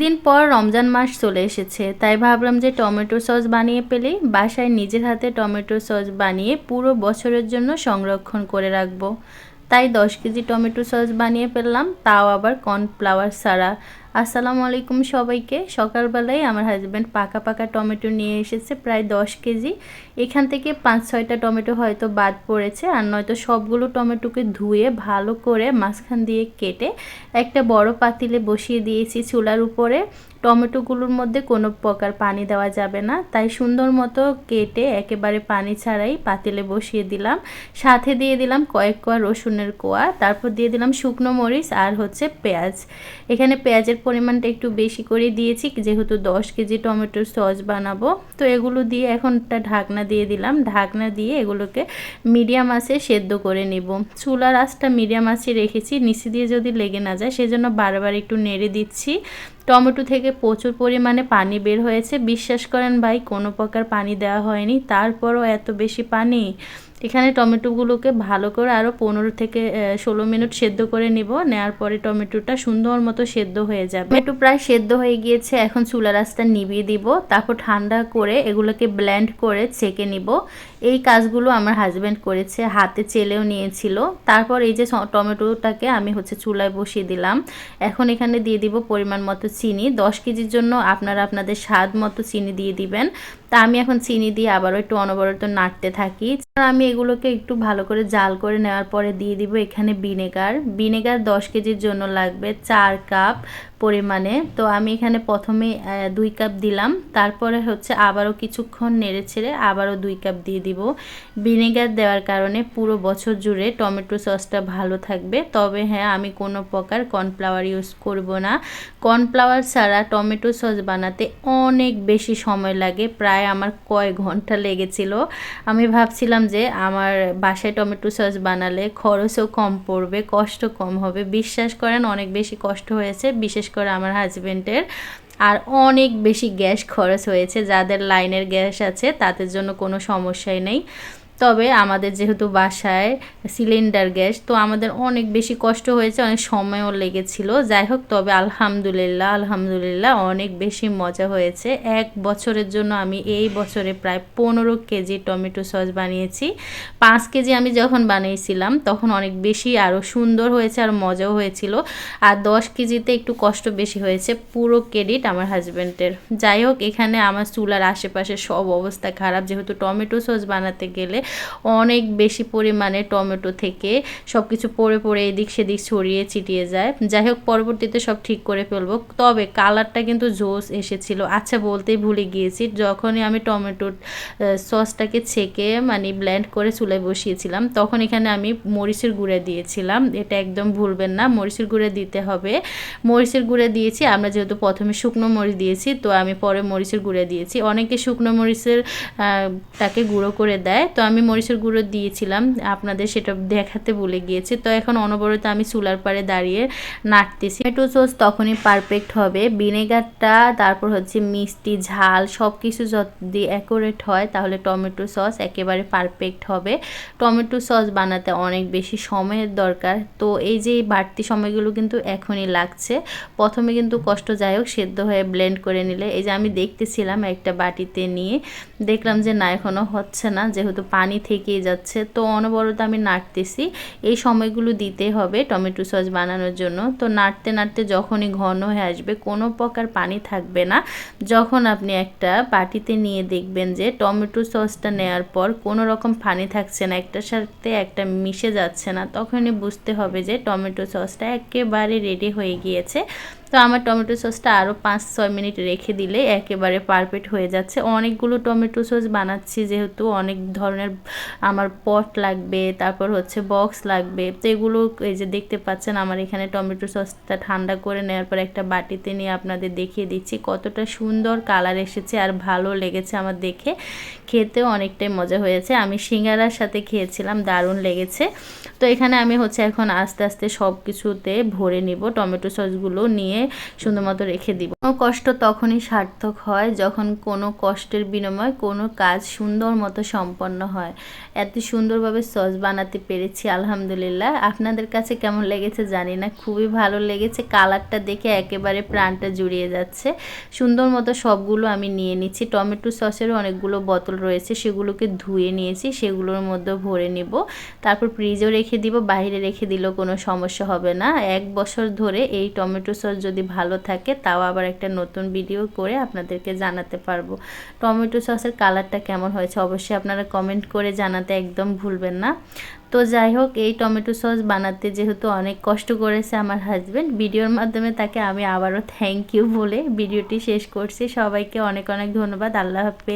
অনেকদিন পর রমজান মাস চলে এসেছে, তাই ভাবলাম যে টমেটো সস বানিয়ে পেলে বাসায় নিজের হাতে টমেটো সস বানিয়ে পুরো বছরের জন্য সংরক্ষণ করে রাখব। তাই দশ কেজি টমেটো সস বানিয়ে ফেললাম, তাও আবার কর্নফ্লাওয়ার ছাড়া। আসসালামু আলাইকুম সবাইকে। সকালবেলায় আমার হাজব্যান্ড পাকা পাকা টমেটো নিয়ে এসেছে, প্রায় দশ কেজি। এখান থেকে পাঁচ ছয়টা টমেটো হয়তো বাদ পড়েছে, আর নয়তো সবগুলো টমেটোকে ধুয়ে ভালো করে মাঝখান দিয়ে কেটে একটা বড় পাতিলে বসিয়ে দিয়েছি চুলার উপরে। টমেটোগুলোর মধ্যে কোনো প্রকার পানি দেওয়া যাবে না। তাই সুন্দর মতো কেটে একেবারে পানি ছাড়াই পাতিলে বসিয়ে দিলাম। সাথে দিয়ে দিলাম কয়েক কোয়া রসুনের কোয়া, তারপর দিয়ে দিলাম শুকনো মরিচ আর হচ্ছে পেঁয়াজ। এখানে পেঁয়াজের পরিমাণটা একটু বেশি করে দিয়েছি, যেহেতু দশ কেজি টমেটোর সস বানাবো। তো এগুলো দিয়ে এখন একটা ঢাকনা দিয়ে দিলাম। ঢাকনা দিয়ে এগুলোকে মিডিয়াম আঁচে সেদ্ধ করে নেব। চুলার আঁচটা মিডিয়াম আঁচে রেখেছি, নিচে দিয়ে যদি লেগে না যায়, সেজন্য বারবার একটু নেড়ে দিচ্ছি। টমেটো থেকে প্রচুর পরিমাণে পানি বের হয়েছে। বিশ্বাস করেন ভাই, কোনো প্রকার পানি দেওয়া হয়নি। তারপরও এত বেশি পানি এখানে টমেটোগুলোকে ভালো করে আরও পনেরো থেকে ষোলো মিনিট সেদ্ধ করে নিব। নেওয়ার পরে টমেটোটা সুন্দর মতো সেদ্ধ হয়ে যাবে। টমেটো প্রায় সেদ্ধ হয়ে গিয়েছে, এখন চুলা রাস্তা নিভিয়ে দিব। তারপর ঠান্ডা করে এগুলোকে ব্ল্যান্ড করে ছেঁকে নিব। এই কাজগুলো আমার হাজব্যান্ড করেছে, হাতে চেলেও নিয়েছিল। তারপর এই যে টমেটোটাকে আমি হচ্ছে চুলায় বসিয়ে দিলাম। এখন এখানে দিয়ে দিব পরিমাণ মতো চিনি। দশ কেজির জন্য আপনারা আপনাদের স্বাদ মতো চিনি দিয়ে দিবেন। তা আমি এখন চিনি দিয়ে আবারও একটু অনবরত নাড়তে থাকি। আমি এগুলোকে একটু ভালো করে জাল করে নেওয়ার পরে দিয়ে দিব এখানে ভিনেগার। ভিনেগার দশ কেজির জন্য লাগবে, চার কাপ পরিমাণে। তো আমি এখানে প্রথমে দুই কাপ দিলাম। তারপরে হচ্ছে আবারও কিছুক্ষণ নেড়ে ছেড়ে আবারও দুই কাপ দিয়ে দিব। ভিনেগার দেওয়ার কারণে পুরো বছর জুড়ে টমেটো সসটা ভালো থাকবে। তবে হ্যাঁ আমি কোনো প্রকার কর্নফ্লাওয়ার ইউজ করব না। কর্নফ্লাওয়ার ছাড়া টমেটো সস বানাতে অনেক বেশি সময় লাগে। প্রায় আমার কয় ঘণ্টা লেগেছিল। আমি ভাবছিলাম যে আমার বাসায় টমেটো সস বানালে খরচও কম পড়বে, কষ্ট কম হবে। বিশ্বাস করেন, অনেক বেশি কষ্ট হয়েছে। বিশেষ করে আমার হাজব্যান্ডের আর অনেক বেশি গ্যাস খরচ হয়েছে, যাদের লাইনের গ্যাস আছে তাদের জন্য কোনো সমস্যাই নেই। তবে আমাদের যেহেতু বাসায় সিলিন্ডার গ্যাস, তো আমাদের অনেক বেশি কষ্ট হয়েছে, অনেক সময়ও লেগেছিল। যাই হোক তবে আলহামদুলিল্লাহ আলহামদুলিল্লাহ অনেক বেশি মজা হয়েছে। এক বছরের জন্য আমি এই বছরে প্রায় পনেরো কেজি টমেটো সস বানিয়েছি। পাঁচ কেজি আমি যখন বানিয়েছিলাম, তখন অনেক বেশি আরও সুন্দর হয়েছে আর মজাও হয়েছিল। আর দশ কেজিতে একটু কষ্ট বেশি হয়েছে, পুরো ক্রেডিট আমার হাজব্যান্ডের যাই হোক এখানে আমার চুলার আশেপাশে সব অবস্থা খারাপ। যেহেতু টমেটো সস বানাতে গেলে অনেক বেশি পরিমাণে টমেটো থেকে সব কিছু পড়ে পড়ে এদিক সেদিক ছড়িয়ে ছিটিয়ে যায়। যাই হোক, পরবর্তীতে সব ঠিক করে ফেলব। তবে কালারটা কিন্তু জোস এসেছিল। আচ্ছা বলতেই ভুলে গিয়েছি, যখনই আমি টমেটোর সসটাকে ছেঁকে মানে ব্ল্যান্ড করে চুলায় বসিয়েছিলাম, তখন এখানে আমি মরিচের গুঁড়ে দিয়েছিলাম। এটা একদম ভুলবেন না, মরিচের গুঁড়ে দিতে হবে। মরিচের গুঁড়ে দিয়েছি, আমরা যেহেতু প্রথমে শুকনো মরিচ দিয়েছি, তো আমি পরে মরিচের গুঁড়ে দিয়েছি। অনেকে শুকনো মরিচের তাকে গুঁড়ো করে দেয়। তো আমি আমি মরিচের গুঁড়ো দিয়েছিলাম, আপনাদের সেটা দেখাতে ভুলে গিয়েছি। তো এখন অনবরত আমি চুলার পাড়ে দাঁড়িয়ে নাড়তেছি। টমেটো সস তখনই পারফেক্ট হবে। ভিনেগারটা, তারপর হচ্ছে মিষ্টি, ঝাল সব কিছু যদি অ্যাকোরেট হয়, তাহলে টমেটো সস একেবারে পারফেক্ট হবে। টমেটো সস বানাতে অনেক বেশি সময়ের দরকার। তো এই যে বাড়তি সময়গুলো কিন্তু এখনই লাগছে। প্রথমে কিন্তু কষ্টদায়ক সেদ্ধ হয়ে ব্লেন্ড করে নিলে। এই যে আমি দেখতেছিলাম একটা বাটিতে নিয়ে, দেখলাম যে না এখনও হচ্ছে না। যেহেতু পানি থেকেই যাচ্ছে। তো অনবরত আমি নাড়তেছি। এই সময়গুলো দিতে হবে টমেটো সস বানানোর জন্য। তো নাড়তে নাড়তে যখনই ঘন হয়ে আসবে কোনো প্রকার পানি থাকবে না। যখন আপনি একটা বাটিতে নিয়ে দেখবেন যে টমেটো সসটা নেওয়ার পর কোনো রকম পানি থাকছে না, একটার সাথে একটা মিশে যাচ্ছে না, তখনই বুঝতে হবে যে টমেটো সসটা একেবারে রেডি হয়ে গিয়েছে। তো আমার টমেটো সসটা আরও পাঁচ, ছয় মিনিট রেখে দিলে একেবারে পারফেক্ট হয়ে যাচ্ছে। অনেকগুলো টমেটো সস বানাচ্ছি, যেহেতু অনেক ধরনের আমার পট লাগবে, তারপর হচ্ছে বক্স লাগবে। তো এগুলো এই যে দেখতে পাচ্ছেন, আমার এখানে টমেটো সসটা ঠান্ডা করে নেওয়ার পর একটা বাটিতে নিয়ে আপনাদের দেখিয়ে দিচ্ছি কতটা সুন্দর কালার এসেছে আর ভালো লেগেছে আমার দেখে। খেতেও অনেকটাই মজা হয়েছে। আমি সিঙ্গারার সাথে খেয়েছিলাম, দারুণ লেগেছে। তো এখানে আমি হচ্ছে এখন আস্তে আস্তে সব কিছুতে ভরে নিব। টমেটো সসগুলো নিয়ে নিয়ে সুন্দর মতো রেখে দিব। কোনো কষ্ট তখনই সার্থক হয় যখন কোনো কষ্টের বিনিময়ে কোনো কাজ সুন্দর মতো সম্পন্ন হয়। এত সুন্দরভাবে সস বানাতে পেরেছি, আলহামদুলিল্লাহ। আপনাদের কাছে কেমন লেগেছে জানি না, খুবই ভালো লেগেছে। কালারটা দেখে একেবারে প্রাণটা জুড়িয়ে যাচ্ছে। সুন্দর মতো সবগুলো আমি নিয়ে নিচ্ছি। টমেটো সসেরও অনেকগুলো বোতল রয়েছে, সেগুলোকে ধুয়ে নিয়েছি, সেগুলোর মধ্যে ভরে নিব। তারপর ফ্রিজেও রেখে দিব, বাইরে রেখে দিলেও কোনো সমস্যা হবে না। এক বছর ধরে এই টমেটো সস যদি ভালো থাকে, তাও আবার একটা নতুন ভিডিও করে আপনাদেরকে জানাতে পারব। টমেটো সসের কালারটা কেমন হয়েছে, অবশ্যই আপনারা কমেন্ট করে জানাতে একদম ভুলবেন না। তো যাই হোক, এই টমেটো সস বানাতে যেহেতু অনেক কষ্ট করেছে আমার হাজব্যান্ড ভিডিওর মাধ্যমে তাকে আমি আবারও থ্যাংক ইউ বলে ভিডিওটি শেষ করছি। সবাইকে অনেক অনেক ধন্যবাদ, আল্লাহ হাফেজ।